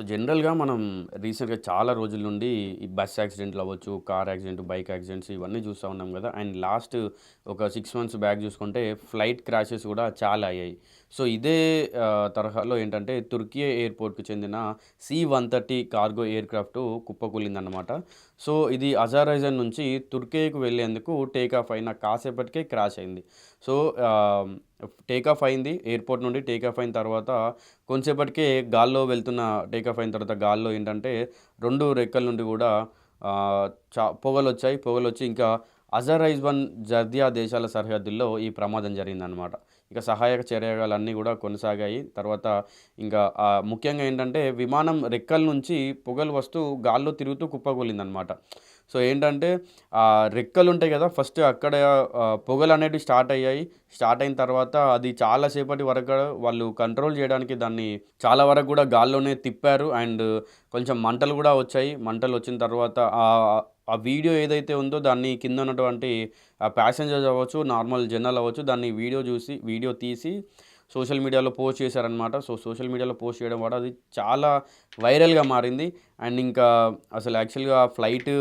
So జనరల్‌గా మనం రీసెంట్‌గా చాలా రోజుల నుండి ఈ బస్ యాక్సిడెంట్లు అవ్వచ్చు, కార్ యాక్సిడెంట్, బైక్ యాక్సిడెంట్స్ ఇవన్నీ చూస్తా ఉన్నాం కదా అండ్ లాస్ట్ ఒక సిక్స్ మంత్స్ బ్యాక్ చూసుకుంటే ఫ్లైట్ క్రాషెస్ కూడా చాలా అయ్యాయి. సో ఇదే తరహాలో ఏంటంటే తుర్కీ ఎయిర్పోర్ట్కు చెందిన సి-130 కార్గో ఎయిర్‌క్రాఫ్ట్ కుప్పకూలిందనమాట సో ఇది అజర్బైజాన్ నుంచి తుర్కియకి వెళ్ళేందుకు టేక్ ఆఫ్ అయిన కాసేపటికే క్రాష్ అయింది. సో టేక్ ఆఫ్ అయింది. ఎయిర్‌పోర్ట్ నుండి టేక్ ఆఫ్ అయిన తర్వాత కొంచెంసేపటికే గాల్లో వెళ్తున్న టేక్ ఆఫ్ అయిన తర్వాత గాల్లో ఏంటంటే రెండు రెక్కల నుండి కూడా చా పొగలు వచ్చాయి పొగలు వచ్చి ఇంకా అజర్బైజాన్, జర్దియా దేశాల సరిహద్దుల్లో ఈ ప్రమాదం జరిగిందనమాట. ఇక సహాయక చర్యలన్నీ కూడా కొనసాగాయి. తర్వాత ఇంకా ముఖ్యంగా ఏంటంటే విమానం రెక్కల నుంచి పొగలు వస్తూ గాల్లో తిరుగుతూ కుప్పగొలిందనమాట సో ఏంటంటే రెక్కలు ఉంటాయి కదా ఫస్ట్ అక్కడ పొగలు అనేటివి స్టార్ట్ అయ్యాయి. స్టార్ట్ అయిన తర్వాత అది చాలాసేపటి వరకు వాళ్ళు కంట్రోల్ చేయడానికి దాన్ని చాలా వరకు కూడా గాల్లోనే తిప్పారు. అండ్ కొంచెం మంటలు కూడా వచ్చాయి. మంటలు వచ్చిన తర్వాత ఆ వీడియో ఏదైతే ఉందో దాన్ని కింద ఉన్నటువంటి ప్యాసింజర్స్ అవ్వచ్చు, నార్మల్ జనాలు అవ్వచ్చు దాన్ని వీడియో చూసి వీడియో తీసి సోషల్ మీడియాలో పోస్ట్ చేశారనమాట. సో సోషల్ మీడియాలో పోస్ట్ చేయడం వల్ల అది చాలా వైరల్‌గా మారింది. అండ్ ఇంకా అసలు యాక్చువల్‌గా ఫ్లైట్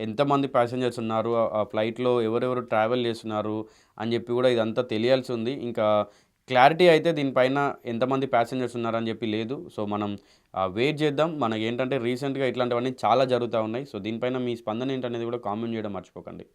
ఎంతమంది ప్యాసింజర్స్ ఉన్నారు? ఆ ఫ్లైట్‌లో ఎవరెవరు ట్రావెల్ చేస్తున్నారు? అని చెప్పి కూడా ఇదంతా తెలియాల్సి ఉంది. ఇంకా క్లారిటీ అయితే దీనిపైన ఎంతమంది ప్యాసింజర్స్ ఉన్నారని చెప్పి లేదు. సో మనం వెయిట్ చేద్దాం మనకి ఏంటంటే రీసెంట్‌గా ఇట్లాంటివన్నీ చాలా జరుగుతూ ఉన్నాయి. సో దీనిపైన మీ స్పందన ఏంటనేది కూడా కామెంట్ చేయడం మర్చిపోకండి.